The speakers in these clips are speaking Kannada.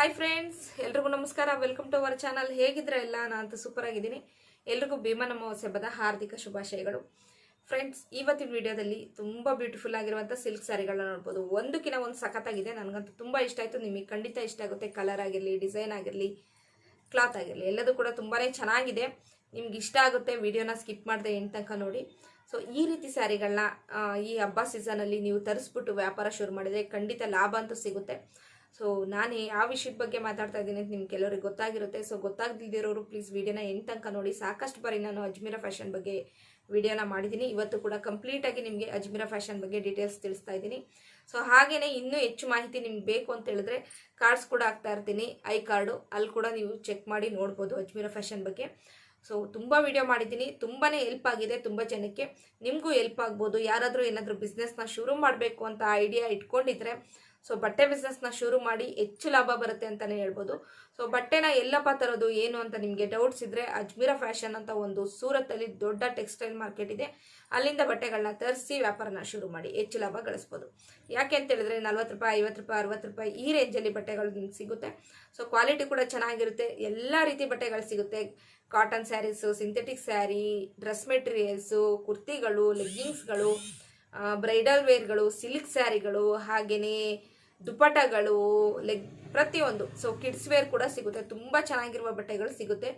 ಹಾಯ್ ಫ್ರೆಂಡ್ಸ್ ಎಲ್ರಿಗೂ ನಮಸ್ಕಾರ. ವೆಲ್ಕಮ್ ಟು ಅವರ್ ಚಾನಲ್ ಹೇಗಿದ್ರೆ ಎಲ್ಲ? ನಾನು ಸೂಪರ್ ಆಗಿದ್ದೀನಿ. ಎಲ್ರಿಗೂ ಭೀಮನ ಮಹೋತ್ಸವದ ಹಾರ್ದಿಕ ಶುಭಾಶಯಗಳು. ಫ್ರೆಂಡ್ಸ್ ಇವತ್ತಿನ ವಿಡಿಯೋದಲ್ಲಿ ತುಂಬ ಬ್ಯೂಟಿಫುಲ್ ಆಗಿರುವಂಥ ಸಿಲ್ಕ್ ಸ್ಯಾರಿಗಳನ್ನ ನೋಡ್ಬೋದು. ಒಂದಕ್ಕಿಂತ ಒಂದು ಸಖತ್ತಾಗಿದೆ. ನನಗಂತೂ ತುಂಬ ಇಷ್ಟ ಆಯಿತು. ನಿಮಗೆ ಖಂಡಿತ ಇಷ್ಟ ಆಗುತ್ತೆ. ಕಲರ್ ಆಗಿರಲಿ ಡಿಸೈನ್ ಆಗಿರಲಿ ಕ್ಲಾತ್ ಆಗಿರಲಿ, ಎಲ್ಲದೂ ಕೂಡ ತುಂಬಾ ಚೆನ್ನಾಗಿದೆ. ನಿಮ್ಗೆ ಇಷ್ಟ ಆಗುತ್ತೆ. ವಿಡಿಯೋನ ಸ್ಕಿಪ್ ಮಾಡಿದೆ ಎಂಟು ತನಕ ನೋಡಿ. ಸೊ ಈ ರೀತಿ ಸ್ಯಾರಿಗಳನ್ನ ಈ ಹಬ್ಬ ಸೀಸನಲ್ಲಿ ನೀವು ತರಿಸ್ಬಿಟ್ಟು ವ್ಯಾಪಾರ ಶುರು ಮಾಡಿದರೆ ಖಂಡಿತ ಲಾಭ ಅಂತೂ ಸಿಗುತ್ತೆ. ಸೊ ನಾನು ಯಾವ ವಿಷಯದ ಬಗ್ಗೆ ಮಾತಾಡ್ತಾ ಇದ್ದೀನಿ ಅಂತ ನಿಮ್ಗೆ ಕೆಲವರಿಗೆ ಗೊತ್ತಾಗಿರುತ್ತೆ. ಸೊ ಗೊತ್ತಾಗದಿದ್ದಿರೋರು ಪ್ಲೀಸ್ ವಿಡಿಯೋನ ಎಂತ ತನಕ ನೋಡಿ. ಸಾಕಷ್ಟು ಬಾರಿ ನಾನು ಅಜ್ಮೀರ ಫ್ಯಾಷನ್ ಬಗ್ಗೆ ವಿಡಿಯೋನ ಮಾಡಿದ್ದೀನಿ. ಇವತ್ತು ಕೂಡ ಕಂಪ್ಲೀಟಾಗಿ ನಿಮಗೆ ಅಜ್ಮೀರ ಫ್ಯಾಷನ್ ಬಗ್ಗೆ ಡೀಟೇಲ್ಸ್ ತಿಳಿಸ್ತಾ ಇದ್ದೀನಿ. ಸೊ ಹಾಗೆಯೇ ಇನ್ನೂ ಹೆಚ್ಚು ಮಾಹಿತಿ ನಿಮ್ಗೆ ಬೇಕು ಅಂತ ಹೇಳಿದ್ರೆ ಕಾರ್ಡ್ಸ್ ಕೂಡ ಹಾಕ್ತಾ ಇರ್ತೀನಿ. ಐ ಕಾರ್ಡು ಅಲ್ಲಿ ಕೂಡ ನೀವು ಚೆಕ್ ಮಾಡಿ ನೋಡ್ಬೋದು ಅಜ್ಮೀರ ಫ್ಯಾಷನ್ ಬಗ್ಗೆ. ಸೊ ತುಂಬ ವಿಡಿಯೋ ಮಾಡಿದ್ದೀನಿ. ತುಂಬಾ ಹೆಲ್ಪ್ ಆಗಿದೆ ತುಂಬ ಜನಕ್ಕೆ. ನಿಮಗೂ ಹೆಲ್ಪ್ ಆಗ್ಬೋದು. ಯಾರಾದರೂ ಏನಾದರೂ ಬಿಸ್ನೆಸ್ನ ಶುರು ಮಾಡಬೇಕು ಅಂತ ಐಡಿಯಾ ಇಟ್ಕೊಂಡಿದ್ರೆ ಸೊ ಬಟ್ಟೆ ಬಿಸ್ನೆಸ್ನ ಶುರು ಮಾಡಿ ಹೆಚ್ಚು ಲಾಭ ಬರುತ್ತೆ ಅಂತಲೇ ಹೇಳ್ಬೋದು. ಸೊ ಬಟ್ಟೆನ ಎಲ್ಲಪ್ಪ ತರೋದು ಏನು ಅಂತ ನಿಮಗೆ ಡೌಟ್ಸ್ ಇದ್ದರೆ ಅಜ್ಮೀರ ಫ್ಯಾಷನ್ ಅಂತ ಒಂದು ಸೂರತ್ತಲ್ಲಿ ದೊಡ್ಡ ಟೆಕ್ಸ್ಟೈಲ್ ಮಾರ್ಕೆಟ್ ಇದೆ. ಅಲ್ಲಿಂದ ಬಟ್ಟೆಗಳನ್ನ ತರಿಸಿ ವ್ಯಾಪಾರನ ಶುರು ಮಾಡಿ ಹೆಚ್ಚು ಲಾಭ ಗಳಿಸ್ಬೋದು. ಯಾಕೆ ಅಂತ ಹೇಳಿದ್ರೆ ನಲ್ವತ್ತು ರೂಪಾಯಿ, ಐವತ್ತು ರೂಪಾಯಿ, ಅರವತ್ತು ರೂಪಾಯಿ ಈ ರೇಂಜಲ್ಲಿ ಬಟ್ಟೆಗಳು ನಿಮ್ಗೆ ಸಿಗುತ್ತೆ. ಸೊ ಕ್ವಾಲಿಟಿ ಕೂಡ ಚೆನ್ನಾಗಿರುತ್ತೆ. ಎಲ್ಲ ರೀತಿ ಬಟ್ಟೆಗಳು ಸಿಗುತ್ತೆ. Cotton saris synthetic sari dress materials ಕುರ್ತಿಗಳು ಲೆಗ್ಗಿಂಗ್ಸ್ಗಳು ಬ್ರೈಡಲ್ ವೇರ್ಗಳು, ಸಿಲ್ಕ್ ಸ್ಯಾರಿಗಳು ಹಾಗೆಯೇ ದುಪಟಗಳು ಲೆಗ್ ಪ್ರತಿಯೊಂದು. ಸೊ ಕಿಡ್ಸ್ ವೇರ್ ಕೂಡ ಸಿಗುತ್ತೆ. ತುಂಬ ಚೆನ್ನಾಗಿರುವ ಬಟ್ಟೆಗಳು ಸಿಗುತ್ತೆ.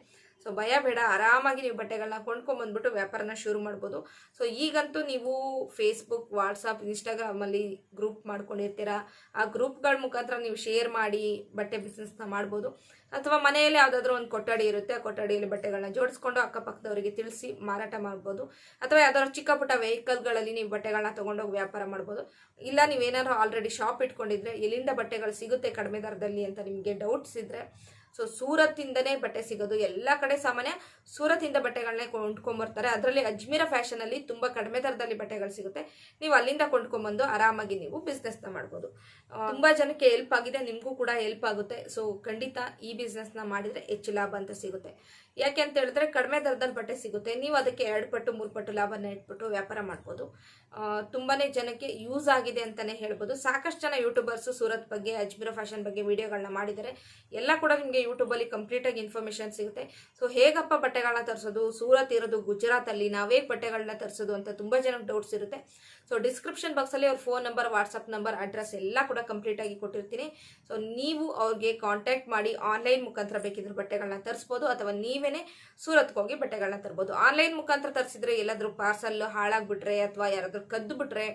ಸೊ ಭಯ ಬೇಡ, ಆರಾಮಾಗಿ ನೀವು ಬಟ್ಟೆಗಳನ್ನ ಕೊಂಡ್ಕೊಂಬಂದ್ಬಿಟ್ಟು ವ್ಯಾಪಾರನ ಶುರು ಮಾಡ್ಬೋದು. ಸೊ ಈಗಂತೂ ನೀವು ಫೇಸ್ಬುಕ್ ವಾಟ್ಸಪ್ ಇನ್ಸ್ಟಾಗ್ರಾಮಲ್ಲಿ ಗ್ರೂಪ್ ಮಾಡ್ಕೊಂಡಿರ್ತೀರಾ? ಆ ಗ್ರೂಪ್ಗಳ ಮುಖಾಂತರ ನೀವು ಶೇರ್ ಮಾಡಿ ಬಟ್ಟೆ ಬಿಸ್ನೆಸ್ನ ಮಾಡ್ಬೋದು. ಅಥವಾ ಮನೆಯಲ್ಲಿ ಯಾವುದಾದ್ರೂ ಒಂದು ಕೊಠಡಿ ಇರುತ್ತೆ, ಆ ಕೊಠಡಿಯಲ್ಲಿ ಬಟ್ಟೆಗಳನ್ನ ಜೋಡಿಸ್ಕೊಂಡು ಅಕ್ಕಪಕ್ಕದವರಿಗೆ ತಿಳಿಸಿ ಮಾರಾಟ ಮಾಡ್ಬೋದು. ಅಥವಾ ಯಾವ್ದಾದ್ರು ಚಿಕ್ಕ ಪುಟ್ಟ ವೆಹಿಕಲ್ಗಳಲ್ಲಿ ನೀವು ಬಟ್ಟೆಗಳನ್ನ ತೊಗೊಂಡೋಗಿ ವ್ಯಾಪಾರ ಮಾಡ್ಬೋದು. ಇಲ್ಲ ನೀವೇನಾದ್ರು ಆಲ್ರೆಡಿ ಶಾಪ್ ಇಟ್ಕೊಂಡಿದ್ರೆ, ಎಲ್ಲಿಂದ ಬಟ್ಟೆಗಳು ಸಿಗುತ್ತೆ ಕಡಿಮೆ ದರದಲ್ಲಿ ಅಂತ ನಿಮಗೆ ಡೌಟ್ಸ್ ಇದ್ದರೆ ಸೊ ಸೂರತ್ತಿಂದನೇ ಬಟ್ಟೆ ಸಿಗೋದು. ಎಲ್ಲ ಕಡೆ ಸಾಮಾನ್ಯ ಸೂರತ್ತಿಂದ ಬಟ್ಟೆಗಳನ್ನೇ ಕೊಂಡ್ಕೊಂಬರ್ತಾರೆ. ಅದರಲ್ಲಿ ಅಜ್ಮೀರ ಫ್ಯಾಷನಲ್ಲಿ ತುಂಬ ಕಡಿಮೆ ದರದಲ್ಲಿ ಬಟ್ಟೆಗಳು ಸಿಗುತ್ತೆ. ನೀವು ಅಲ್ಲಿಂದ ಕೊಂಡ್ಕೊಂಬಂದು ಆರಾಮಾಗಿ ನೀವು ಬಿಸ್ನೆಸ್ನ ಮಾಡ್ಬೋದು. ತುಂಬ ಜನಕ್ಕೆ ಹೆಲ್ಪ್ ಆಗಿದೆ. ನಿಮಗೂ ಕೂಡ ಹೆಲ್ಪ್ ಆಗುತ್ತೆ. ಸೊ ಖಂಡಿತ ಈ ಬಿಸ್ನೆಸ್ನ ಮಾಡಿದರೆ ಹೆಚ್ಚು ಲಾಭ ಅಂತ ಸಿಗುತ್ತೆ. ಯಾಕೆ ಅಂತ ಹೇಳಿದ್ರೆ ಕಡಿಮೆ ದರದಲ್ಲಿ ಬಟ್ಟೆ ಸಿಗುತ್ತೆ. ನೀವು ಅದಕ್ಕೆ ಎರಡು ಪಟ್ಟು, ಮೂರು ಪಟ್ಟು, ಲಾಭನ ಇಟ್ಬಿಟ್ಟು ವ್ಯಾಪಾರ ಮಾಡ್ಬೋದು. ತುಂಬಾ ಜನಕ್ಕೆ ಯೂಸ್ ಆಗಿದೆ ಅಂತಲೇ ಹೇಳ್ಬೋದು. ಸಾಕಷ್ಟು ಜನ ಯೂಟ್ಯೂಬರ್ಸು ಸೂರತ್ ಬಗ್ಗೆ, ಅಜ್ಮೀರ ಫ್ಯಾಷನ್ ಬಗ್ಗೆ ವಿಡಿಯೋಗಳನ್ನ ಮಾಡಿದ್ದಾರೆ. ಎಲ್ಲ ಕೂಡ ನಿಮಗೆ ಯೂಟ್ಯೂಬಲ್ಲಿ ಕಂಪ್ಲೀಟಾಗಿ ಇನ್ಫಾರ್ಮೇಷನ್ ಸಿಗುತ್ತೆ. ಸೊ ಹೇಗಪ್ಪ ಬಟ್ಟೆಗಳನ್ನ ತರಿಸೋದು? ಸೂರತ್ ಇರೋದು ಗುಜರಾತಲ್ಲಿ. ನಾವೇ ಬಟ್ಟೆಗಳನ್ನ ತರಿಸೋದು ಅಂತ ತುಂಬ ಜನಕ್ಕೆ ಡೌಟ್ಸ್ ಇರುತ್ತೆ. ಸೊ ಡಿಸ್ಕ್ರಿಪ್ಷನ್ ಬಾಕ್ಸಲ್ಲಿ ಅವ್ರ phone number WhatsApp number address ಎಲ್ಲ ಕೂಡ ಕಂಪ್ಲೀಟಾಗಿ ಕೊಟ್ಟಿರ್ತೀನಿ. ಸೊ ನೀವು ಅವ್ರಿಗೆ ಕಾಂಟ್ಯಾಕ್ಟ್ ಮಾಡಿ ಆನ್ಲೈನ್ ಮುಖಾಂತರ ಬೇಕಿದ್ರೆ ಬಟ್ಟೆಗಳನ್ನ ತರಿಸ್ಬೋದು, ಅಥವಾ ನೀವೇನೇ ಸೂರತ್ಗೆ ಹೋಗಿ ಬಟ್ಟೆಗಳನ್ನ ತರ್ಬೋದು. ಆನ್ಲೈನ್ ಮುಖಾಂತರ ತರಿಸಿದ್ರೆ ಎಲ್ಲಾದರೂ ಪಾರ್ಸಲ್ ಹಾಳಾಗ್ಬಿಟ್ರೆ ಅಥವಾ ಯಾರಾದರೂ ಕದ್ದು ಬಿಟ್ರೆ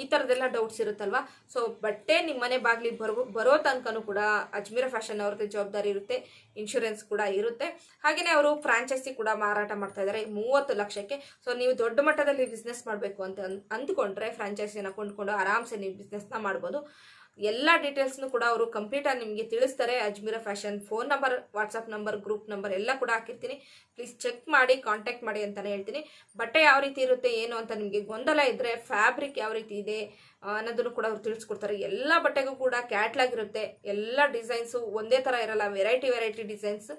ಈ ಥರದ್ದೆಲ್ಲ ಡೌಟ್ಸ್ ಇರುತ್ತಲ್ವಾ? ಸೊ ಬಟ್ಟೆ ನಿಮ್ಮ ಮನೆ ಬಾಗಿಲಿಗೆ ಬರೋ ಬರೋ ತನಕನೂ ಕೂಡ ಅಜ್ಮೀರ ಫ್ಯಾಷನ್ ಅವ್ರದ್ದು ಜವಾಬ್ದಾರಿ ಇರುತ್ತೆ ಇನ್ಶೂರೆನ್ಸ್ ಕೂಡ ಇರುತ್ತೆ. ಹಾಗೆಯೇ ಅವರು ಫ್ರಾಂಚೈಸಿ ಕೂಡ ಮಾರಾಟ ಮಾಡ್ತಾ ಇದ್ದಾರೆ ಮೂವತ್ತು ಲಕ್ಷಕ್ಕೆ. ಸೊ ನೀವು ದೊಡ್ಡ ಮಟ್ಟದಲ್ಲಿ ಬಿಸ್ನೆಸ್ ಮಾಡಬೇಕು ಅಂತ ಅಂದ್ಕೊಂಡ್ರೆ ಫ್ರಾಂಚೈಸಿನ ಕೊಂಡ್ಕೊಂಡು ಆರಾಮ್ಸೆ ನೀವು ಬಿಸ್ನೆಸ್ನ ಮಾಡ್ಬೋದು. ಎಲ್ಲ ಡೀಟೇಲ್ಸ್ನು ಕೂಡ ಅವರು ಕಂಪ್ಲೀಟಾಗಿ ನಿಮಗೆ ತಿಳಿಸ್ತಾರೆ. Ajmeera fashion phone number WhatsApp number, group number ಎಲ್ಲ ಕೂಡ ಹಾಕಿರ್ತೀನಿ. ಪ್ಲೀಸ್ ಚೆಕ್ ಮಾಡಿ ಕಾಂಟ್ಯಾಕ್ಟ್ ಮಾಡಿ ಅಂತಲೇ ಹೇಳ್ತೀನಿ. ಬಟ್ಟೆ ಯಾವ ರೀತಿ ಇರುತ್ತೆ, ಏನು ಅಂತ ನಿಮಗೆ ಗೊಂದಲ ಇದ್ದರೆ ಫ್ಯಾಬ್ರಿಕ್ ಯಾವ ರೀತಿ ಇದೆ ಅನ್ನೋದನ್ನು ಕೂಡ ಅವ್ರು ತಿಳಿಸ್ಕೊಡ್ತಾರೆ. ಎಲ್ಲ ಬಟ್ಟೆಗೂ ಕೂಡ ಕ್ಯಾಟ್ಲಾಗ್ ಇರುತ್ತೆ. ಎಲ್ಲ ಡಿಸೈನ್ಸು ಒಂದೇ ಥರ ಇರಲ್ಲ ವೆರೈಟಿ ವೆರೈಟಿ ಡಿಸೈನ್ಸ್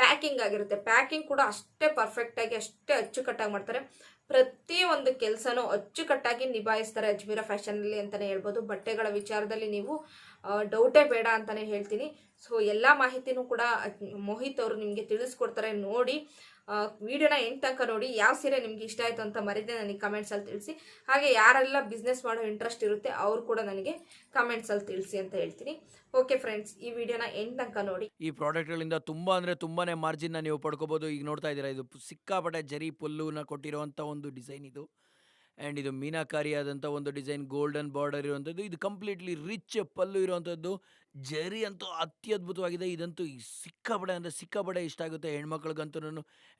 ಪ್ಯಾಕಿಂಗ್ ಆಗಿರುತ್ತೆ. ಪ್ಯಾಕಿಂಗ್ ಕೂಡ ಅಷ್ಟೇ ಪರ್ಫೆಕ್ಟಾಗಿ ಅಷ್ಟೇ ಅಚ್ಚುಕಟ್ಟಾಗಿ ಮಾಡ್ತಾರೆ. ಪ್ರತಿಯೊಂದು ಕೆಲಸನೂ ಅಚ್ಚುಕಟ್ಟಾಗಿ ನಿಭಾಯಿಸ್ತಾರೆ ಅಜ್ಮೀರ ಫ್ಯಾಷನಲ್ಲಿ ಅಂತಲೇ ಹೇಳ್ಬೋದು. ಬಟ್ಟೆಗಳ ವಿಚಾರದಲ್ಲಿ ನೀವು ಡೌಟೇ ಬೇಡ ಅಂತಲೇ ಹೇಳ್ತೀನಿ. ಸೊ ಎಲ್ಲ ಮಾಹಿತಿನೂ ಕೂಡ, ಮೋಹಿತ್ ಅವರು ನಿಮಗೆ ತಿಳಿಸ್ಕೊಡ್ತಾರೆ ನೋಡಿ. ವಿಡಿಯೋನ ಎಂಟು ತನಕ ನೋಡಿ. ಯಾವ ಸೀರೆ ನಿಮ್ಗೆ ಇಷ್ಟ ಆಯಿತು ಅಂತ ಮರಿದೆ ನನಗೆ ಕಮೆಂಟ್ಸಲ್ಲಿ ತಿಳಿಸಿ. ಹಾಗೆ ಯಾರೆಲ್ಲ ಬಿಸ್ನೆಸ್ ಮಾಡೋ ಇಂಟ್ರೆಸ್ಟ್ ಇರುತ್ತೆ, ಅವ್ರು ಕೂಡ ನನಗೆ ಕಮೆಂಟ್ಸಲ್ಲಿ ತಿಳಿಸಿ ಅಂತ ಹೇಳ್ತೀನಿ. ಓಕೆ ಫ್ರೆಂಡ್ಸ್ ಈ ವಿಡಿಯೋನ ಎಂಟ್ ತನಕ ನೋಡಿ. ಈ ಪ್ರಾಡಕ್ಟ್ಗಳಿಂದ ತುಂಬ ಅಂದರೆ ತುಂಬಾ ಮಾರ್ಜಿನ್ನ ನೀವು ಪಡ್ಕೋಬೋದು. ಈಗ ನೋಡ್ತಾ ಇದ್ದೀರಾ, ಇದು ಸಿಕ್ಕಾಪಟ್ಟೆ ಜರಿ ಪುಲ್ಲುನ ಕೊಟ್ಟಿರುವಂಥ ಒಂದು ಡಿಸೈನ್ ಇದು. ಆ್ಯಂಡ್ ಇದು ಮೀನಾಕಾರಿಯಾದಂಥ ಒಂದು ಡಿಸೈನ್ ಗೋಲ್ಡನ್ ಬಾರ್ಡರ್ ಇರುವಂಥದ್ದು. ಇದು ಕಂಪ್ಲೀಟ್ಲಿ ರಿಚ್ ಪಲ್ಲು ಇರುವಂಥದ್ದು. ಜರಿ ಅಂತೂ ಅತ್ಯದ್ಭುತವಾಗಿದೆ. ಇದಂತೂ ಸಿಕ್ಕಾಪಟ್ಟೆ ಅಂದರೆ ಸಿಕ್ಕಾಬಡೆ ಇಷ್ಟ ಆಗುತ್ತೆ ಹೆಣ್ಮಕ್ಳಿಗಂತೂ.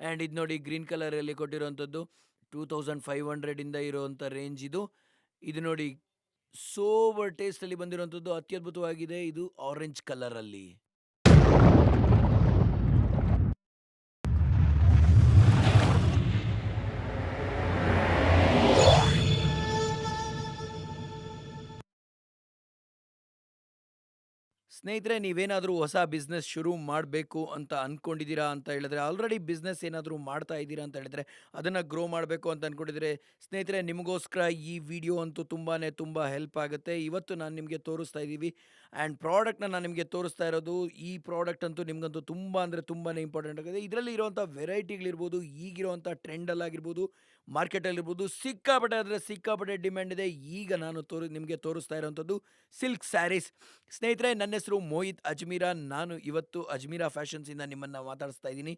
ಆ್ಯಂಡ್ ಇದು ನೋಡಿ ಗ್ರೀನ್ ಕಲರಲ್ಲಿ ಕೊಟ್ಟಿರುವಂಥದ್ದು. ಟೂ ತೌಸಂಡ್ ಫೈವ್ ಹಂಡ್ರೆಡಿಂದ ಇರುವಂಥ ರೇಂಜ್ ಇದು. ಇದು ನೋಡಿ ಸೋವರ್ ಟೇಸ್ಟಲ್ಲಿ ಬಂದಿರುವಂಥದ್ದು. ಅತ್ಯದ್ಭುತವಾಗಿದೆ. ಇದು ಆರೆಂಜ್ ಕಲರಲ್ಲಿ ಸ್ನೇಹಿತರೆ, ನೀವೇನಾದರೂ ಹೊಸ ಬಿಸ್ನೆಸ್ ಶುರು ಮಾಡಬೇಕು ಅಂತ ಅಂದ್ಕೊಂಡಿದ್ದೀರಾ ಅಂತ ಹೇಳಿದ್ರೆ, ಆಲ್ರೆಡಿ ಬಿಸ್ನೆಸ್ ಏನಾದರೂ ಮಾಡ್ತಾ ಇದ್ದೀರಾ ಅಂತ ಹೇಳಿದ್ರೆ, ಅದನ್ನು ಗ್ರೋ ಮಾಡಬೇಕು ಅಂತ ಅಂದ್ಕೊಂಡಿದ್ರೆ ಸ್ನೇಹಿತರೆ, ನಿಮಗೋಸ್ಕರ ಈ ವಿಡಿಯೋ ಅಂತೂ ತುಂಬಾ ತುಂಬ ಹೆಲ್ಪ್ ಆಗುತ್ತೆ. ಇವತ್ತು ನಾನು ನಿಮಗೆ ತೋರಿಸ್ತಾ ಇದ್ದೀವಿ. ಆ್ಯಂಡ್ ಪ್ರಾಡಕ್ಟ್ನ ನಾನು ನಿಮಗೆ ತೋರಿಸ್ತಾ ಇರೋದು, ಈ ಪ್ರಾಡಕ್ಟ್ ಅಂತೂ ನಿಮಗಂತೂ ತುಂಬ ಅಂದರೆ ತುಂಬಾ ಇಂಪಾರ್ಟೆಂಟ್ ಆಗಿದೆ. ಇದರಲ್ಲಿ ಇರುವಂಥ ವೆರೈಟಿಗಳಿರ್ಬೋದು, ಈಗಿರುವಂಥ ಟ್ರೆಂಡಲ್ಲಾಗಿರ್ಬೋದು ಮಾರ್ಕೆಟಲ್ಲಿರ್ಬೋದು, ಸಿಕ್ಕಾಪಟ್ಟೆ ಅಂದರೆ ಸಿಕ್ಕಾಪಟ್ಟೆ ಡಿಮ್ಯಾಂಡ್ ಇದೆ. ಈಗ ನಾನು ತೋರಿ, ನಿಮಗೆ ತೋರಿಸ್ತಾ ಇರೋವಂಥದ್ದು ಸಿಲ್ಕ್ ಸ್ಯಾರೀಸ್. ಸ್ನೇಹಿತರೆ, ನನ್ನ ಹೆಸರು ಮೋಹಿತ್ ಅಜ್ಮೀರಾ. ನಾನು ಇವತ್ತು ಅಜ್ಮೀರಾ ಫ್ಯಾಷನ್ಸಿಂದ ನಿಮ್ಮನ್ನು ಮಾತಾಡಿಸ್ತಾ ಇದ್ದೀನಿ.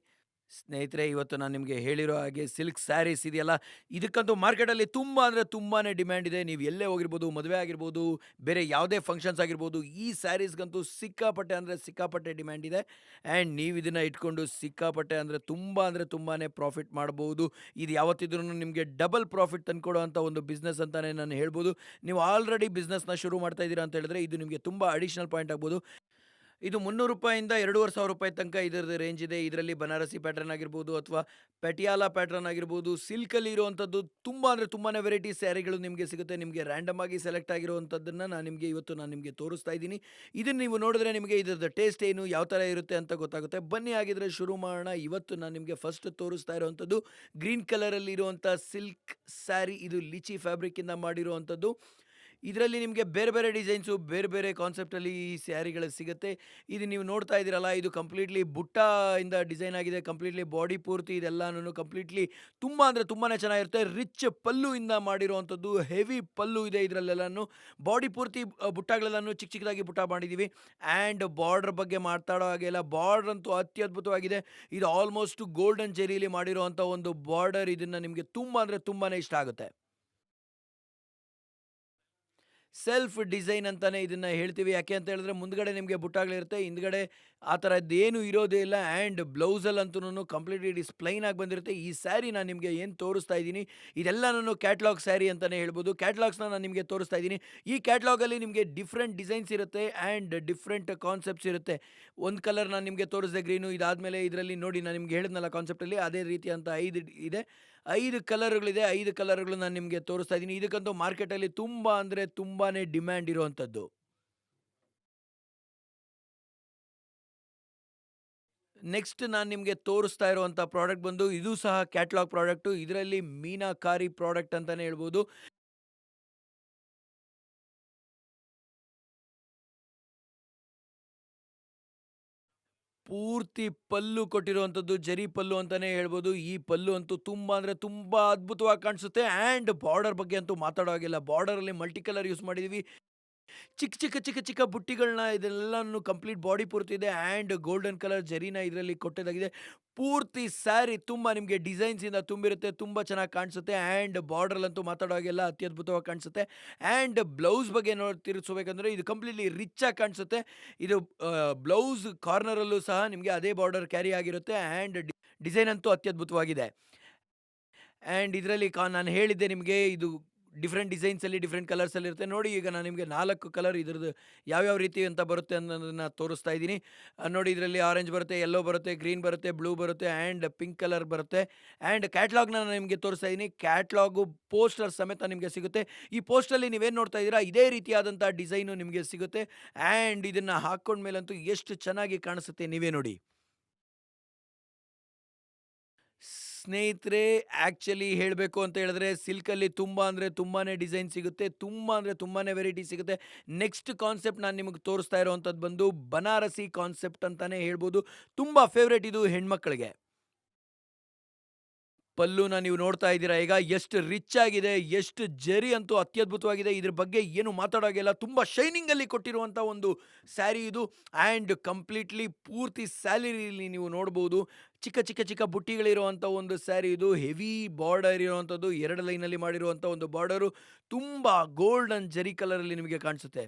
ಸ್ನೇಹಿತರೆ, ಇವತ್ತು ನಾನು ನಿಮಗೆ ಹೇಳಿರೋ ಹಾಗೆ ಸಿಲ್ಕ್ ಸ್ಯಾರೀಸ್ ಇದೆಯಲ್ಲ? ಇದಕ್ಕಂತೂ ಮಾರ್ಕೆಟಲ್ಲಿ ತುಂಬ ಅಂದರೆ ತುಂಬಾ ಡಿಮ್ಯಾಂಡ್ ಇದೆ. ನೀವು ಎಲ್ಲೇ ಹೋಗಿರ್ಬೋದು, ಮದುವೆ ಆಗಿರ್ಬೋದು, ಬೇರೆ ಯಾವುದೇ ಫಂಕ್ಷನ್ಸ್ ಆಗಿರ್ಬೋದು, ಈ ಸ್ಯಾರೀಸ್ಗಂತೂ ಸಿಕ್ಕಾಪಟ್ಟೆ ಅಂದರೆ ಸಿಕ್ಕಾಪಟ್ಟೆ ಡಿಮ್ಯಾಂಡ್ ಇದೆ. ಆ್ಯಂಡ್ ನೀವು ಇದನ್ನು ಇಟ್ಕೊಂಡು ಸಿಕ್ಕಾಪಟ್ಟೆ ಅಂದರೆ ತುಂಬ ಅಂದರೆ ತುಂಬಾ ಪ್ರಾಫಿಟ್ ಮಾಡ್ಬೋದು. ಇದು ಯಾವತ್ತಿದ್ರೂ ನಿಮಗೆ ಡಬಲ್ ಪ್ರಾಫಿಟ್ ತಂದುಕೊಡುವಂಥ ಒಂದು ಬಿಸ್ನೆಸ್ ಅಂತಲೇ ನಾನು ಹೇಳ್ಬೋದು. ನೀವು ಆಲ್ರೆಡಿ ಬಿಸ್ನೆಸ್ನ ಶುರು ಮಾಡ್ತಾ ಇದ್ದೀರಾ ಅಂತ ಹೇಳಿದ್ರೆ ಇದು ನಿಮಗೆ ತುಂಬ ಅಡಿಷ್ನಲ್ ಪಾಯಿಂಟ್ ಆಗ್ಬೋದು. ಇದು ಮುನ್ನೂರು ರೂಪಾಯಿಂದ ಎರಡೂವರೆ ಸಾವಿರ ರೂಪಾಯಿ ತನಕ ಇದರದ್ದು ರೇಂಜ್ ಇದೆ. ಇದರಲ್ಲಿ ಬನಾರಸಿ ಪ್ಯಾಟರ್ನ್ ಆಗಿರ್ಬೋದು ಅಥವಾ ಪಟಿಯಾಲ ಪ್ಯಾಟರ್ನ್ ಆಗಿರ್ಬೋದು. ಸಿಲ್ಕಲ್ಲಿ ಇರುವಂಥದ್ದು ತುಂಬ ಅಂದರೆ ತುಂಬಾ ವೆರೈಟಿ ಸ್ಯಾರಿಗಳು ನಿಮಗೆ ಸಿಗುತ್ತೆ. ನಿಮಗೆ ರ್ಯಾಂಡಮ್ ಆಗಿ ಸೆಲೆಕ್ಟ್ ಆಗಿರುವಂಥದ್ದನ್ನು ನಾನು ನಿಮಗೆ ಇವತ್ತು ನಾನು ನಿಮಗೆ ತೋರಿಸ್ತಾ ಇದ್ದೀನಿ. ಇದನ್ನು ನೀವು ನೋಡಿದ್ರೆ ನಿಮಗೆ ಇದರದ್ದು ಟೇಸ್ಟ್ ಏನು, ಯಾವ ಥರ ಇರುತ್ತೆ ಅಂತ ಗೊತ್ತಾಗುತ್ತೆ. ಬನ್ನಿ ಆಗಿದ್ರೆ ಶುರು ಮಾಡೋಣ. ಇವತ್ತು ನಾನು ನಿಮಗೆ ಫಸ್ಟ್ ತೋರಿಸ್ತಾ ಇರುವಂಥದ್ದು ಗ್ರೀನ್ ಕಲರಲ್ಲಿ ಇರುವಂಥ ಸಿಲ್ಕ್ ಸ್ಯಾರಿ, ಇದು ಲಿಚಿ ಫ್ಯಾಬ್ರಿಕ್ಕಿಂದ ಮಾಡಿರುವಂಥದ್ದು ಇದರಲ್ಲಿ ನಿಮಗೆ ಬೇರೆ ಬೇರೆ ಡಿಸೈನ್ಸು, ಬೇರೆ ಬೇರೆ ಕಾನ್ಸೆಪ್ಟಲ್ಲಿ ಈ ಸ್ಯಾರಿಗಳು ಸಿಗುತ್ತೆ. ಇದು ನೀವು ನೋಡ್ತಾ ಇದ್ದೀರಲ್ಲ, ಇದು ಕಂಪ್ಲೀಟ್ಲಿ ಬುಟ್ಟ ಇಂದ ಡಿಸೈನ್ ಆಗಿದೆ, ಕಂಪ್ಲೀಟ್ಲಿ ಬಾಡಿ ಪೂರ್ತಿ ಇದೆಲ್ಲನೂ ಕಂಪ್ಲೀಟ್ಲಿ ತುಂಬ ಅಂದರೆ ತುಂಬಾ ಚೆನ್ನಾಗಿರುತ್ತೆ. ರಿಚ್ ಪಲ್ಲುವಿಂದ ಮಾಡಿರುವಂಥದ್ದು ಹೆವಿ ಪಲ್ಲು ಇದೆ ಇದರಲ್ಲೆಲ್ಲನೂ. ಬಾಡಿ ಪೂರ್ತಿ ಬುಟ್ಟಗಳೆಲ್ಲನೂ ಚಿಕ್ಕ ಚಿಕ್ಕದಾಗಿ ಬುಟ್ಟ ಮಾಡಿದ್ದೀವಿ ಆ್ಯಂಡ್ ಬಾರ್ಡ್ರ್ ಬಗ್ಗೆ ಮಾತಾಡೋ ಹಾಗೆಲ್ಲ ಬಾರ್ಡ್ರ್ ಅಂತೂ ಅತ್ಯದ್ಭುತವಾಗಿದೆ. ಇದು ಆಲ್ಮೋಸ್ಟ್ ಗೋಲ್ಡನ್ ಜೆರಿಯಲ್ಲಿ ಮಾಡಿರುವಂಥ ಒಂದು ಬಾರ್ಡರ್ ಇದನ್ನು ನಿಮಗೆ ತುಂಬ ಅಂದರೆ ತುಂಬಾ ಇಷ್ಟ ಆಗುತ್ತೆ. ಸೆಲ್ಫ್ ಡಿಸೈನ್ ಅಂತಾನೆ ಇದನ್ನ ಹೇಳ್ತೀವಿ. ಯಾಕೆ ಅಂತ ಹೇಳಿದ್ರೆ ಮುಂದ್ಗಡೆ ನಿಮಗೆ ಬುಟ್ಟಾಗಳಿರುತ್ತೆ ಹಿಂದ್ಗಡೆ ಆ ಥರದ್ದೇನು ಇರೋದೇ ಇಲ್ಲ ಆ್ಯಂಡ್ ಬ್ಲೌಸಲ್ಲಂತೂ ಕಂಪ್ಲೀಟ್ ಇಸ್ ಪ್ಲೈನ್ ಆಗಿ ಬಂದಿರುತ್ತೆ. ಈ ಸ್ಯಾರಿ ನಾನು ನಿಮಗೆ ಏನು ತೋರಿಸ್ತಾ ಇದ್ದೀನಿ ಇದೆಲ್ಲನೂ ಕ್ಯಾಟ್ಲಾಗ್ ಸ್ಯಾರಿ ಅಂತಲೇ ಹೇಳ್ಬೋದು. ಕ್ಯಾಟ್ಲಾಗ್ಸ್ನ ನಾನು ನಿಮಗೆ ತೋರಿಸ್ತಾ ಇದ್ದೀನಿ. ಈ ಕ್ಯಾಟ್ಲಾಗಲ್ಲಿ ನಿಮಗೆ ಡಿಫ್ರೆಂಟ್ ಡಿಸೈನ್ಸ್ ಇರುತ್ತೆ ಆ್ಯಂಡ್ ಡಿಫ್ರೆಂಟ್ ಕಾನ್ಸೆಪ್ಟ್ಸ್ ಇರುತ್ತೆ. ಒಂದು ಕಲರ್ ನಾನು ನಿಮಗೆ ತೋರಿಸಿದೆ ಗ್ರೀನು ಇದಾದಮೇಲೆ ಇದರಲ್ಲಿ ನೋಡಿ, ನಾನು ನಿಮಗೆ ಹೇಳಿದ್ನಲ್ಲ ಕಾನ್ಸೆಪ್ಟಲ್ಲಿ ಅದೇ ರೀತಿ ಅಂತ ಐದು ಇದೆ. ಐದು ಕಲರ್ಗಳಿದೆ, ಐದು ಕಲರ್ಗಳು ನಾನು ನಿಮಗೆ ತೋರಿಸ್ತಾ ಇದ್ದೀನಿ. ಇದಕ್ಕಂತೂ ಮಾರ್ಕೆಟಲ್ಲಿ ತುಂಬ ಅಂದರೆ ತುಂಬಾ ಡಿಮ್ಯಾಂಡ್ ಇರುವಂಥದ್ದು. ನೆಕ್ಸ್ಟ್ ನಾನು ನಿಮಗೆ ತೋರಿಸ್ತಾ ಇರುವಂಥ ಪ್ರಾಡಕ್ಟ್ ಬಂದು, ಇದು ಸಹ ಕ್ಯಾಟ್ಲಾಗ್ ಪ್ರಾಡಕ್ಟು. ಇದರಲ್ಲಿ ಮೀನಾಕಾರಿ ಪ್ರಾಡಕ್ಟ್ ಅಂತಲೇ ಹೇಳ್ಬೋದು. ಪೂರ್ತಿ ಪಲ್ಲು ಕೊಟ್ಟಿರುವಂಥದ್ದು ಜರಿ ಪಲ್ಲು ಅಂತಲೇ ಹೇಳ್ಬೋದು. ಈ ಪಲ್ಲು ಅಂತೂ ತುಂಬ ಅಂದರೆ ತುಂಬ ಅದ್ಭುತವಾಗಿ ಕಾಣಿಸುತ್ತೆ. ಆ್ಯಂಡ್ ಬಾರ್ಡರ್ ಬಗ್ಗೆ ಅಂತೂ ಮಾತಾಡೋ ಹಾಗಿಲ್ಲ ಬಾರ್ಡರಲ್ಲಿ ಮಲ್ಟಿ ಕಲರ್ ಯೂಸ್ ಮಾಡಿದ್ದೀವಿ ಚಿಕ್ಕ ಚಿಕ್ಕ ಚಿಕ್ಕ ಚಿಕ್ಕ ಬುಟ್ಟಿಗಳನ್ನ ಇದೆಲ್ಲನೂ ಕಂಪ್ಲೀಟ್ ಬಾಡಿ ಪೂರ್ತಿ ಇದೆ ಆ್ಯಂಡ್ ಗೋಲ್ಡನ್ ಕಲರ್ ಜರಿನ ಇದರಲ್ಲಿ ಕೊಟ್ಟದಾಗಿದೆ. ಪೂರ್ತಿ ಸ್ಯಾರಿ ತುಂಬ ನಿಮಗೆ ಡಿಸೈನ್ಸಿಂದ ತುಂಬಿರುತ್ತೆ, ತುಂಬ ಚೆನ್ನಾಗಿ ಕಾಣಿಸುತ್ತೆ ಆ್ಯಂಡ್ ಬಾರ್ಡ್ರಲ್ಲಂತೂ ಮಾತಾಡೋ ಹಾಗೆಲ್ಲ ಅತ್ಯದ್ಭುತವಾಗಿ ಕಾಣಿಸುತ್ತೆ ಆ್ಯಂಡ್ ಬ್ಲೌಸ್ ಬಗ್ಗೆ ನೋಡಿ ತಿರುಗಿಸ್ಬೇಕಂದ್ರೆ ಇದು ಕಂಪ್ಲೀಟ್ಲಿ ರಿಚ್ ಆಗಿ ಕಾಣಿಸುತ್ತೆ. ಇದು ಬ್ಲೌಸ್ ಕಾರ್ನರಲ್ಲೂ ಸಹ ನಿಮಗೆ ಅದೇ ಬಾರ್ಡರ್ ಕ್ಯಾರಿ ಆಗಿರುತ್ತೆ ಆ್ಯಂಡ್ ಡಿಸೈನ್ ಅಂತೂ ಅತ್ಯದ್ಭುತವಾಗಿದೆ. ಆ್ಯಂಡ್ ಇದರಲ್ಲಿ ಕಾ, ನಾನು ಹೇಳಿದ್ದೆ ನಿಮಗೆ ಇದು ಡಿಫ್ರೆಂಟ್ ಡಿಸೈನ್ಸಲ್ಲಿ, ಡಿಫ್ರೆಂಟ್ ಕಲರ್ಸಲ್ಲಿ ಇರುತ್ತೆ. ನೋಡಿ ಈಗ ನಾನು ನಿಮಗೆ ನಾಲ್ಕು ಕಲರ್ ಇದ್ರದ್ದು ಯಾವ್ಯಾವ ರೀತಿ ಅಂತ ಬರುತ್ತೆ ಅನ್ನೋದನ್ನು ತೋರಿಸ್ತಾ ಇದ್ದೀನಿ. ನೋಡಿ ಇದರಲ್ಲಿ ಆರೆಂಜ್ ಬರುತ್ತೆ ಯೆಲ್ಲೋ ಬರುತ್ತೆ ಗ್ರೀನ್ ಬರುತ್ತೆ ಬ್ಲೂ ಬರುತ್ತೆ ಆ್ಯಂಡ್ ಪಿಂಕ್ ಕಲರ್ ಬರುತ್ತೆ. ಆ್ಯಂಡ್ ಕ್ಯಾಟ್ಲಾಗ್ನ ನಾನು ನಿಮಗೆ ತೋರಿಸ್ತಾ ಇದ್ದೀನಿ. ಕ್ಯಾಟ್ಲಾಗು ಪೋಸ್ಟರ್ ಸಮೇತ ನಿಮಗೆ ಸಿಗುತ್ತೆ. ಈ ಪೋಸ್ಟಲ್ಲಿ ನೀವೇನು ನೋಡ್ತಾ ಇದ್ದೀರಾ? ಇದೇ ರೀತಿಯಾದಂಥ ಡಿಸೈನು ನಿಮಗೆ ಸಿಗುತ್ತೆ. ಆ್ಯಂಡ್ ಇದನ್ನು ಹಾಕ್ಕೊಂಡ್ಮೇಲಂತೂ ಎಷ್ಟು ಚೆನ್ನಾಗಿ ಕಾಣಿಸುತ್ತೆ ನೀವೇ ನೋಡಿ. ಸ್ನೇಹಿತರೆ ಆ್ಯಕ್ಚುಲಿ ಹೇಳಬೇಕು ಅಂತ ಹೇಳಿದ್ರೆ ಸಿಲ್ಕಲ್ಲಿ ತುಂಬ ಅಂದರೆ ತುಂಬಾ ಡಿಸೈನ್ ಸಿಗುತ್ತೆ, ತುಂಬ ಅಂದರೆ ತುಂಬಾ ವೆರೈಟಿ ಸಿಗುತ್ತೆ. ನೆಕ್ಸ್ಟ್ ಕಾನ್ಸೆಪ್ಟ್ ನಾನು ನಿಮಗೆ ತೋರಿಸ್ತಾ ಇರೋವಂಥದ್ದು ಬಂದು, ಬನಾರಸಿ ಕಾನ್ಸೆಪ್ಟ್ ಅಂತಲೇ ಹೇಳ್ಬೋದು. ತುಂಬ ಫೇವ್ರೇಟ್ ಇದು ಹೆಣ್ಮಕ್ಳಿಗೆ. ಪಲ್ಲುನ ನೀವು ನೋಡ್ತಾ ಇದ್ದೀರಾ, ಈಗ ಎಷ್ಟು ರಿಚ್ ಆಗಿದೆ, ಎಷ್ಟು ಜರಿ ಅಂತೂ ಅತ್ಯದ್ಭುತವಾಗಿದೆ. ಇದ್ರ ಬಗ್ಗೆ ಏನು ಮಾತಾಡೋಗಿಲ್ಲ ತುಂಬ ಶೈನಿಂಗಲ್ಲಿ ಕೊಟ್ಟಿರುವಂಥ ಒಂದು ಸ್ಯಾರಿ ಇದು. ಆ್ಯಂಡ್ ಕಂಪ್ಲೀಟ್ಲಿ ಪೂರ್ತಿ ಸ್ಯಾಲರಿಲಿ ನೀವು ನೋಡ್ಬೋದು. ಚಿಕ್ಕ ಚಿಕ್ಕ ಚಿಕ್ಕ ಬುಟ್ಟಿಗಳಿರುವಂಥ ಒಂದು ಸ್ಯಾರಿ ಇದು. ಹೆವಿ ಬಾರ್ಡರ್ ಇರುವಂಥದ್ದು ಎರಡು ಲೈನಲ್ಲಿ ಮಾಡಿರುವಂಥ ಒಂದು ಬಾರ್ಡರು ತುಂಬ ಗೋಲ್ಡನ್ ಜರಿ ಕಲರಲ್ಲಿ ನಿಮಗೆ ಕಾಣಿಸುತ್ತೆ.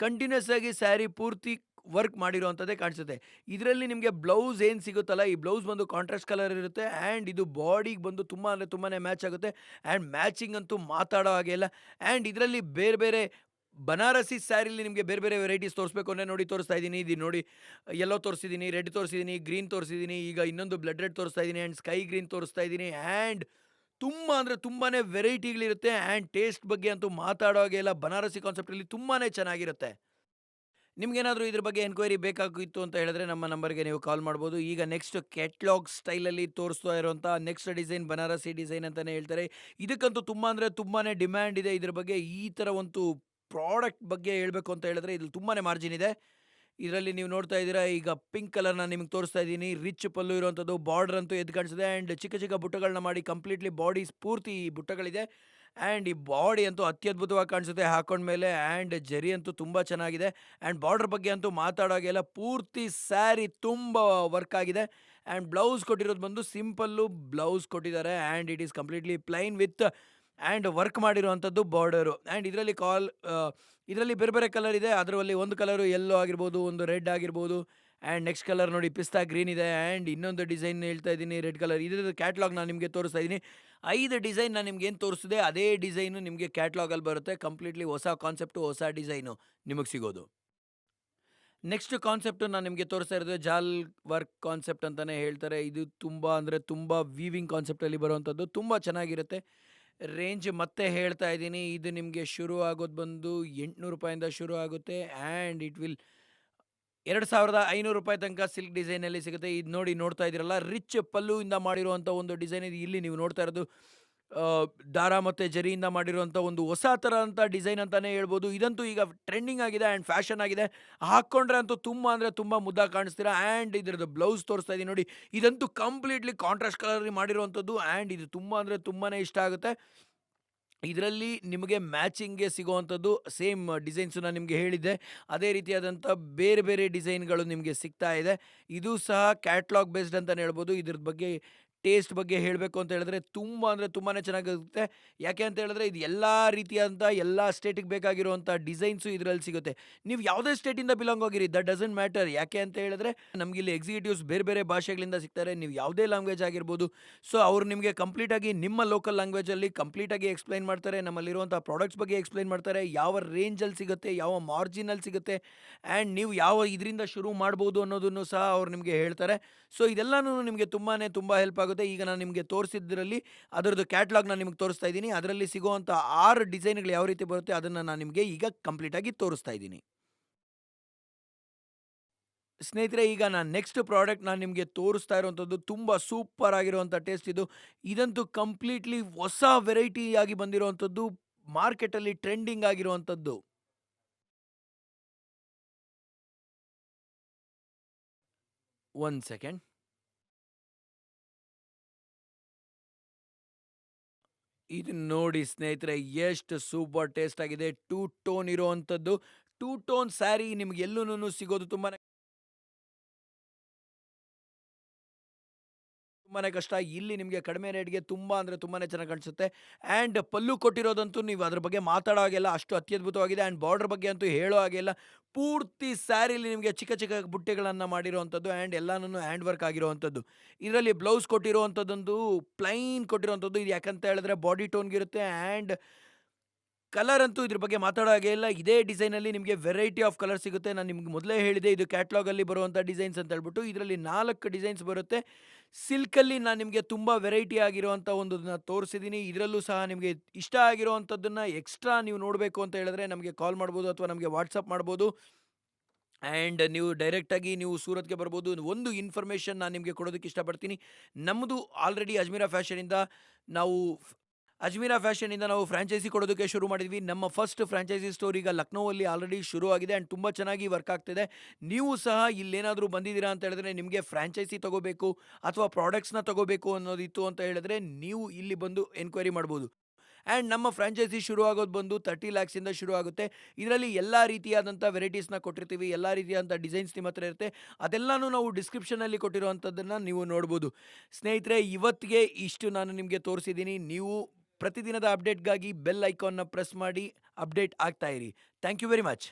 ಕಂಟಿನ್ಯೂಸ್ ಆಗಿ ಸ್ಯಾರಿ ಪೂರ್ತಿ ವರ್ಕ್ ಮಾಡಿರುವಂಥದ್ದೇ ಕಾಣಿಸುತ್ತೆ. ಇದರಲ್ಲಿ ನಿಮಗೆ ಬ್ಲೌಸ್ ಏನು ಸಿಗುತ್ತಲ್ಲ, ಈ ಬ್ಲೌಸ್ ಬಂದು ಕಾಂಟ್ರಾಸ್ಟ್ ಕಲರ್ ಇರುತ್ತೆ ಆ್ಯಂಡ್ ಇದು ಬಾಡಿಗೆ ಬಂದು ತುಂಬ ಅಂದರೆ ತುಂಬಾ ಮ್ಯಾಚ್ ಆಗುತ್ತೆ ಆ್ಯಂಡ್ ಮ್ಯಾಚಿಂಗ್ ಅಂತೂ ಮಾತಾಡೋ ಹಾಗೆ ಇಲ್ಲ. ಆ್ಯಂಡ್ ಇದರಲ್ಲಿ ಬೇರೆ ಬೇರೆ ಬನಾರಸಿ ಸ್ಯಾರಿಲಿ ನಿಮಗೆ ಬೇರೆ ಬೇರೆ ವೆರೈಟೀಸ್ ತೋರಿಸ್ಬೇಕು ಅಂದರೆ ನೋಡಿ ತೋರಿಸ್ತಾ ಇದ್ದೀನಿ. ಇದು ನೋಡಿ ಯೆಲ್ಲೋ ತೋರಿಸಿದ್ದೀನಿ ರೆಡ್ ತೋರಿಸಿದ್ದೀನಿ ಗ್ರೀನ್ ತೋರಿಸಿದ್ದೀನಿ, ಈಗ ಇನ್ನೊಂದು ಬ್ಲಡ್ ರೆಡ್ ತೋರಿಸ್ತಾ ಇದ್ದೀನಿ ಆ್ಯಂಡ್ ಸ್ಕೈ ಗ್ರೀನ್ ತೋರಿಸ್ತಾ ಇದ್ದೀನಿ ಆ್ಯಂಡ್ ತುಂಬ ಅಂದರೆ ತುಂಬಾ ವೆರೈಟಿಗಳಿರುತ್ತೆ ಆ್ಯಂಡ್ ಟೇಸ್ಟ್ ಬಗ್ಗೆ ಅಂತೂ ಮಾತಾಡೋ ಹಾಗೆ ಇಲ್ಲ. ಬನಾರಸಿ ಕಾನ್ಸೆಪ್ಟಲ್ಲಿ ತುಂಬಾ ಚೆನ್ನಾಗಿರುತ್ತೆ. ನಿಮ್ಗೇನಾದರೂ ಇದ್ರ ಬಗ್ಗೆ ಎನ್ಕ್ವೈರಿ ಬೇಕಾಗಿತ್ತು ಅಂತ ಹೇಳಿದ್ರೆ ನಮ್ಮ ನಂಬರ್ಗೆ ನೀವು ಕಾಲ್ ಮಾಡ್ಬೋದು. ಈಗ ನೆಕ್ಸ್ಟ್ ಕ್ಯಾಟ್ಲಾಗ್ ಸ್ಟೈಲಲ್ಲಿ ತೋರಿಸ್ತಾ ಇರುವಂಥ ನೆಕ್ಸ್ಟ್ ಡಿಸೈನ್ ಬನಾರಸಿ ಡಿಸೈನ್ ಅಂತಲೇ ಹೇಳ್ತಾರೆ. ಇದಕ್ಕಂತೂ ತುಂಬ ಅಂದರೆ ತುಂಬಾ ಡಿಮ್ಯಾಂಡ್ ಇದೆ ಇದ್ರ ಬಗ್ಗೆ. ಈ ಥರ ಒಂದು ಪ್ರಾಡಕ್ಟ್ ಬಗ್ಗೆ ಹೇಳಬೇಕು ಅಂತ ಹೇಳಿದ್ರೆ ಇದ್ರಲ್ಲಿ ತುಂಬಾ ಮಾರ್ಜಿನ್ ಇದೆ. ಇದರಲ್ಲಿ ನೀವು ನೋಡ್ತಾ ಇದ್ದೀರಾ, ಈಗ ಪಿಂಕ್ ಕಲರ್ನ ನಿಮಗೆ ತೋರಿಸ್ತಾ ಇದ್ದೀನಿ. ರಿಚ್ ಪಲ್ಲು ಇರುವಂಥದ್ದು ಬಾರ್ಡರ್ ಅಂತೂ ಎದ್ದು ಕಾಣಿಸಿದೆ ಆ್ಯಂಡ್ ಚಿಕ್ಕ ಚಿಕ್ಕ ಬುಟ್ಟಗಳನ್ನ ಮಾಡಿ ಕಂಪ್ಲೀಟ್ಲಿ ಬಾಡಿ ಈ ಬುಟ್ಟಗಳಿದೆ. ಆ್ಯಂಡ್ ಈ ಬಾಡಿ ಅಂತೂ ಅತ್ಯದ್ಭುತವಾಗಿ ಕಾಣಿಸುತ್ತೆ. ಹಾಕೊಂಡ್ಮೇಲೆ ಆ್ಯಂಡ್ ಜರಿ ಅಂತೂ ತುಂಬ ಚೆನ್ನಾಗಿದೆ. ಆ್ಯಂಡ್ ಬಾರ್ಡ್ರ್ ಬಗ್ಗೆ ಅಂತೂ ಮಾತಾಡೋಗೆಲ್ಲ ಪೂರ್ತಿ ಸ್ಯಾರಿ ತುಂಬ ವರ್ಕ್ ಆಗಿದೆ. ಆ್ಯಂಡ್ ಬ್ಲೌಸ್ ಕೊಟ್ಟಿರೋದು ಬಂದು ಸಿಂಪಲ್ಲು ಬ್ಲೌಸ್ ಕೊಟ್ಟಿದ್ದಾರೆ. And it is completely plain with and work ಮಾಡಿರುವಂಥದ್ದು ಬಾರ್ಡರು. ಆ್ಯಂಡ್ ಇದರಲ್ಲಿ ಕಾಲ್ ಇದರಲ್ಲಿ ಬೇರೆ ಬೇರೆ ಕಲರ್ ಇದೆ. ಅದರಲ್ಲಿ ಒಂದು ಕಲರು ಯೆಲ್ಲೋ ಆಗಿರ್ಬೋದು, ಒಂದು ರೆಡ್ ಆಗಿರ್ಬೋದು. ಆ್ಯಂಡ್ ನೆಕ್ಸ್ಟ್ ಕಲರ್ ನೋಡಿ ಪಿಸ್ತಾ ಗ್ರೀನ್ ಇದೆ. ಆ್ಯಂಡ್ ಇನ್ನೊಂದು ಡಿಸೈನ್ ಹೇಳ್ತಾ ಇದ್ದೀನಿ ರೆಡ್ ಕಲರ್ ಇದ್ರದ್ದು ಕ್ಯಾಟ್ಲಾಗ್ ನಾನು ನಿಮಗೆ ತೋರಿಸ್ತಾ ಇದ್ದೀನಿ. ಐದು ಡಿಸೈನ್ ನಾನು ನಿಮ್ಗೆ ಏನು ತೋರಿಸಿದೆ, ಅದೇ ಡಿಸೈನು ನಿಮಗೆ ಕ್ಯಾಟ್ಲಾಗಲ್ಲಿ ಬರುತ್ತೆ. ಕಂಪ್ಲೀಟ್ಲಿ ಹೊಸ ಕಾನ್ಸೆಪ್ಟು ಹೊಸ ಡಿಸೈನು ನಿಮಗೆ ಸಿಗೋದು. ನೆಕ್ಸ್ಟ್ ಕಾನ್ಸೆಪ್ಟು ನಾನು ನಿಮಗೆ ತೋರಿಸ್ತಾ ಇರೋದು, ಜಾಲ್ ವರ್ಕ್ ಕಾನ್ಸೆಪ್ಟ್ ಅಂತಲೇ ಹೇಳ್ತಾರೆ. ಇದು ತುಂಬ ಅಂದರೆ ತುಂಬ ವೀವಿಂಗ್ ಕಾನ್ಸೆಪ್ಟಲ್ಲಿ ಬರುವಂಥದ್ದು. ತುಂಬ ಚೆನ್ನಾಗಿರುತ್ತೆ. ರೇಂಜ್ ಮತ್ತೆ ಹೇಳ್ತಾ ಇದ್ದೀನಿ. ಇದು ನಿಮಗೆ ಶುರು ಆಗೋದು ಬಂದು ಎಂಟುನೂರು ರೂಪಾಯಿಂದ ಶುರು ಆಗುತ್ತೆ. ಆ್ಯಂಡ್ ಇಟ್ ವಿಲ್ ಎರಡು ಸಾವಿರದ ಐನೂರು ರೂಪಾಯಿ ತನಕ ಸಿಲ್ಕ್ ಡಿಸೈನಲ್ಲಿ ಸಿಗುತ್ತೆ. ಇದು ನೋಡಿ ನೋಡ್ತಾ ಇದ್ದೀರಲ್ಲ, ರಿಚ್ ಪಲ್ಲುವಿಂದ ಮಾಡಿರುವಂಥ ಒಂದು ಡಿಸೈನ್ ಇದು. ಇಲ್ಲಿ ನೀವು ನೋಡ್ತಾ ಇರೋದು ದಾರ ಮತ್ತು ಜರಿಯಿಂದ ಮಾಡಿರುವಂಥ ಒಂದು ಹೊಸ ಥರ ಅಂತ ಡಿಸೈನ್ ಅಂತಲೇ ಹೇಳ್ಬೋದು. ಇದಂತೂ ಈಗ ಟ್ರೆಂಡಿಂಗ್ ಆಗಿದೆ ಆ್ಯಂಡ್ ಫ್ಯಾಷನ್ ಆಗಿದೆ. ಹಾಕ್ಕೊಂಡ್ರೆ ಅಂತೂ ತುಂಬ ಅಂದರೆ ತುಂಬ ಮುದ್ದ ಕಾಣಿಸ್ತೀರಾ. ಆ್ಯಂಡ್ ಇದ್ರದ್ದು ಬ್ಲೌಸ್ ತೋರಿಸ್ತಾ ಇದ್ದೀನಿ ನೋಡಿ. ಇದಂತೂ ಕಂಪ್ಲೀಟ್ಲಿ ಕಾಂಟ್ರಾಸ್ಟ್ ಕಲರ್ ಮಾಡಿರುವಂಥದ್ದು. ಆ್ಯಂಡ್ ಇದು ತುಂಬ ಅಂದರೆ ತುಂಬಾ ಇಷ್ಟ ಆಗುತ್ತೆ. ಇದರಲ್ಲಿ ನಿಮಗೆ ಮ್ಯಾಚಿಂಗ್ಗೆ ಸಿಗುವಂಥದ್ದು ಸೇಮ್ ಡಿಸೈನ್ಸು ನಾನು ನಿಮಗೆ ಹೇಳಿದ್ದೆ. ಅದೇ ರೀತಿಯಾದಂಥ ಬೇರೆ ಬೇರೆ ಡಿಸೈನ್ಗಳು ನಿಮಗೆ ಸಿಗ್ತಾ ಇದೆ. ಇದು ಸಹ ಕ್ಯಾಟ್ಲಾಗ್ ಬೇಸ್ಡ್ ಅಂತಲೇ ಹೇಳ್ಬೋದು. ಇದ್ರ ಬಗ್ಗೆ ಟೇಸ್ಟ್ ಬಗ್ಗೆ ಹೇಳಬೇಕು ಅಂತ ಹೇಳಿದ್ರೆ ತುಂಬ ಅಂದರೆ ತುಂಬಾ ಚೆನ್ನಾಗಿರುತ್ತೆ. ಯಾಕೆ ಅಂತ ಹೇಳಿದ್ರೆ ಇದು ಎಲ್ಲ ರೀತಿಯಾದಂಥ ಎಲ್ಲ ಸ್ಟೇಟಿಗೆ ಬೇಕಾಗಿರುವಂಥ ಡಿಸೈನ್ಸು ಇದರಲ್ಲಿ ಸಿಗುತ್ತೆ. ನೀವು ಯಾವುದೇ ಸ್ಟೇಟಿಂದ ಬಿಲಾಂಗ್ ಆಗಿರಿ ದಟ್ ಡಸಂಟ್ ಮ್ಯಾಟರ್. ಯಾಕೆ ಅಂತ ಹೇಳಿದ್ರೆ ನಮಗೆ ಇಲ್ಲಿ ಎಕ್ಸಿಕ್ಯೂಟಿವ್ಸ್ ಬೇರೆ ಬೇರೆ ಭಾಷೆಗಳಿಂದ ಸಿಗ್ತಾರೆ. ನೀವು ಯಾವುದೇ ಲ್ಯಾಂಗ್ವೇಜ್ ಆಗಿರ್ಬೋದು. ಸೊ ಅವರು ನಿಮಗೆ ಕಂಪ್ಲೀಟಾಗಿ ನಿಮ್ಮ ಲೋಕಲ್ ಲ್ಯಾಂಗ್ವೇಜಲ್ಲಿ ಕಂಪ್ಲೀಟಾಗಿ ಎಕ್ಸ್ಪ್ಲೈನ್ ಮಾಡ್ತಾರೆ. ನಮ್ಮಲ್ಲಿರುವಂಥ ಪ್ರಾಡಕ್ಟ್ಸ್ ಬಗ್ಗೆ ಎಕ್ಸ್ಪ್ಲೈನ್ ಮಾಡ್ತಾರೆ. ಯಾವ ರೇಂಜಲ್ಲಿ ಸಿಗುತ್ತೆ, ಯಾವ ಮಾರ್ಜಿನಲ್ಲಿ ಸಿಗುತ್ತೆ ಆ್ಯಂಡ್ ನೀವು ಯಾವ ಇದರಿಂದ ಶುರು ಮಾಡ್ಬೋದು ಅನ್ನೋದನ್ನು ಸಹ ಅವ್ರು ನಿಮಗೆ ಹೇಳ್ತಾರೆ. ಸೊ ಇದೆಲ್ಲನೂ ನಿಮಗೆ ತುಂಬಾ ತುಂಬ ಹೆಲ್ಪ್ ಆಗುತ್ತೆ. ಈಗ ನಾನು ನಿಮಗೆ ತೋರಿಸಿದ್ರಲ್ಲಿ ಅದರದ್ದು ಕ್ಯಾಟ್ಲಾಗ್ ನಾನು ನಿಮಗೆ ತೋರಿಸ್ತಾ ಇದ್ದೀನಿ. ಅದರಲ್ಲಿ ಸಿಗುವಂಥ ಆರು ಡಿಸೈನ್ಗಳು ಯಾವ ರೀತಿ ಬರುತ್ತೆ ಅದನ್ನು ನಾನು ನಿಮಗೆ ಈಗ ಕಂಪ್ಲೀಟಾಗಿ ತೋರಿಸ್ತಾ ಇದ್ದೀನಿ. ಸ್ನೇಹಿತರೆ, ಈಗ ನಾನು ನೆಕ್ಸ್ಟ್ ಪ್ರಾಡಕ್ಟ್ ನಾನು ನಿಮಗೆ ತೋರಿಸ್ತಾ ಇರುವಂಥದ್ದು ತುಂಬ ಸೂಪರ್ ಆಗಿರುವಂಥ ಟೇಸ್ಟ್ ಇದು. ಇದಂತೂ ಕಂಪ್ಲೀಟ್ಲಿ ಹೊಸ ವೆರೈಟಿ ಆಗಿ ಬಂದಿರುವಂಥದ್ದು ಮಾರ್ಕೆಟಲ್ಲಿ ಟ್ರೆಂಡಿಂಗ್ ಆಗಿರುವಂಥದ್ದು. ಒನ್ ಸೆಕೆಂಡ್ ಇದು ನೋಡಿ ಸ್ನೇಹಿತರೆ, ಎಷ್ಟು ಸೂಪರ್ ಟೇಸ್ಟ್ ಆಗಿದೆ. ಟೂ ಟೋನ್ ಇರುವಂಥದ್ದು. ಟೂ ಟೋನ್ ಸ್ಯಾರಿ ನಿಮ್ಗೆ ಎಲ್ಲೂ ಸಿಗೋದು ತುಂಬಾ ತುಂಬಾ ಕಷ್ಟ. ಇಲ್ಲಿ ನಿಮಗೆ ಕಡಿಮೆ ರೇಟ್ಗೆ ತುಂಬ ಅಂದರೆ ತುಂಬಾ ಚೆನ್ನಾಗಿ ಕಾಣಿಸುತ್ತೆ. ಆ್ಯಂಡ್ ಪಲ್ಲು ಕೊಟ್ಟಿರೋದಂತೂ ನೀವು ಅದ್ರ ಬಗ್ಗೆ ಮಾತಾಡೋ ಹಾಗೆಲ್ಲ ಅಷ್ಟು ಅತ್ಯದ್ಭುತವಾಗಿದೆ. ಆ್ಯಂಡ್ ಬಾರ್ಡರ್ ಬಗ್ಗೆ ಅಂತೂ ಹೇಳೋ ಹಾಗೆಲ್ಲ ಪೂರ್ತಿ ಸ್ಯಾರಿಲಿ ನಿಮಗೆ ಚಿಕ್ಕ ಚಿಕ್ಕ ಬುಟ್ಟೆಗಳನ್ನು ಮಾಡಿರುವಂಥದ್ದು ಆ್ಯಂಡ್ ಎಲ್ಲನೂ ಹ್ಯಾಂಡ್ ವರ್ಕ್ ಆಗಿರುವಂಥದ್ದು ಇದರಲ್ಲಿ ಬ್ಲೌಸ್ ಕೊಟ್ಟಿರುವಂಥದ್ದೊಂದು ಪ್ಲೈನ್ ಕೊಟ್ಟಿರುವಂಥದ್ದು ಇದು ಯಾಕಂತ ಹೇಳಿದ್ರೆ ಬಾಡಿ ಟೋನ್ಗಿರುತ್ತೆ. ಆ್ಯಂಡ್ ಕಲರ್ ಅಂತೂ ಇದ್ರ ಬಗ್ಗೆ ಮಾತಾಡೋ ಹಾಗೆ ಇಲ್ಲ. ಇದೇ ಡಿಸೈನಲ್ಲಿ ನಿಮಗೆ ವೆರೈಟಿ ಆಫ್ ಕಲರ್ ಸಿಗುತ್ತೆ. ನಾನು ನಿಮ್ಗೆ ಮೊದಲೇ ಹೇಳಿದೆ, ಇದು ಕ್ಯಾಟ್ಲಾಗಲ್ಲಿ ಬರುವಂಥ ಡಿಸೈನ್ಸ್ ಅಂತ ಹೇಳ್ಬಿಟ್ಟು. ಇದರಲ್ಲಿ ನಾಲ್ಕು ಡಿಸೈನ್ಸ್ ಬರುತ್ತೆ. ಸಿಲ್ಕಲ್ಲಿ ನಾನು ನಿಮಗೆ ತುಂಬ ವೆರೈಟಿ ಆಗಿರುವಂಥ ಒಂದನ್ನ ತೋರಿಸಿದ್ದೀನಿ ಇದರಲ್ಲೂ ಸಹ ನಿಮಗೆ ಇಷ್ಟ ಆಗಿರುವಂಥದ್ದನ್ನು ಎಕ್ಸ್ಟ್ರಾ ನೀವು ನೋಡಬೇಕು ಅಂತ ಹೇಳಿದ್ರೆ ನಮಗೆ ಕಾಲ್ ಮಾಡ್ಬೋದು ಅಥವಾ ನಮಗೆ ವಾಟ್ಸಪ್ ಮಾಡ್ಬೋದು. ಆ್ಯಂಡ್ ನೀವು ಡೈರೆಕ್ಟಾಗಿ ನೀವು ಸೂರತ್ಗೆ ಬರ್ಬೋದು. ಒಂದು ಇನ್ಫಾರ್ಮೇಷನ್ ನಾನು ನಿಮಗೆ ಕೊಡೋದಕ್ಕೆ ಇಷ್ಟಪಡ್ತೀನಿ. ನಮ್ಮದು ಆಲ್ರೆಡಿ ಅಜ್ಮೀರಾ ಫ್ಯಾಷನಿಂದ ನಾವು ಅಜ್ಮೀರಾ ಫ್ಯಾಷನಿಂದ ನಾವು ಫ್ರಾಂಚೈಸಿ ಕೊಡೋದಕ್ಕೆ ಶುರು ಮಾಡಿದ್ವಿ. ನಮ್ಮ ಫಸ್ಟ್ ಫ್ರಾಂಚೈಸಿ ಸ್ಟೋರಿ ಈಗ ಲಕ್ನೋವಲ್ಲಿ ಆಲ್ರೆಡಿ ಶುರು ಆಗಿದೆ ಆ್ಯಂಡ್ ತುಂಬ ಚೆನ್ನಾಗಿ ವರ್ಕ್ ಆಗ್ತಿದೆ. ನೀವು ಸಹ ಇಲ್ಲೇನಾದರೂ ಬಂದಿದ್ದೀರಾ ಅಂತ ಹೇಳಿದ್ರೆ ನಿಮಗೆ ಫ್ರಾಂಚೈಸಿ ತಗೋಬೇಕು ಅಥವಾ ಪ್ರಾಡಕ್ಟ್ಸ್ನ ತಗೋಬೇಕು ಅನ್ನೋದಿತ್ತು ಅಂತ ಹೇಳಿದ್ರೆ ನೀವು ಇಲ್ಲಿ ಬಂದು ಎನ್ಕ್ವೈರಿ ಮಾಡ್ಬೋದು. ಆ್ಯಂಡ್ ನಮ್ಮ ಫ್ರಾಂಚೈಸಿ ಶುರು ಆಗೋದು ಬಂದು ತರ್ಟಿ ಲ್ಯಾಕ್ಸಿಂದ ಶುರು ಆಗುತ್ತೆ. ಇದರಲ್ಲಿ ಎಲ್ಲ ರೀತಿಯಾದಂಥ ವೆರೈಟೀಸ್ನ ಕೊಟ್ಟಿರ್ತೀವಿ, ಎಲ್ಲ ರೀತಿಯಾದಂಥ ಡಿಸೈನ್ಸ್ ನಿಮ್ಮ ಹತ್ರ ಇರುತ್ತೆ. ಅದೆಲ್ಲನೂ ನಾವು ಡಿಸ್ಕ್ರಿಪ್ಷನಲ್ಲಿ ಕೊಟ್ಟಿರುವಂಥದ್ದನ್ನು ನೀವು ನೋಡ್ಬೋದು. ಸ್ನೇಹಿತರೆ, ಇವತ್ತಿಗೆ ಇಷ್ಟು ನಾನು ನಿಮಗೆ ತೋರಿಸಿದ್ದೀನಿ. ನೀವು ಪ್ರತಿದಿನದ ಅಪ್ಡೇಟ್ಗಾಗಿ ಬೆಲ್ ಐಕಾನ್ನ ಪ್ರೆಸ್ ಮಾಡಿ ಅಪ್ಡೇಟ್ ಆಗ್ತಾ ಇರಿ. Thank you very much.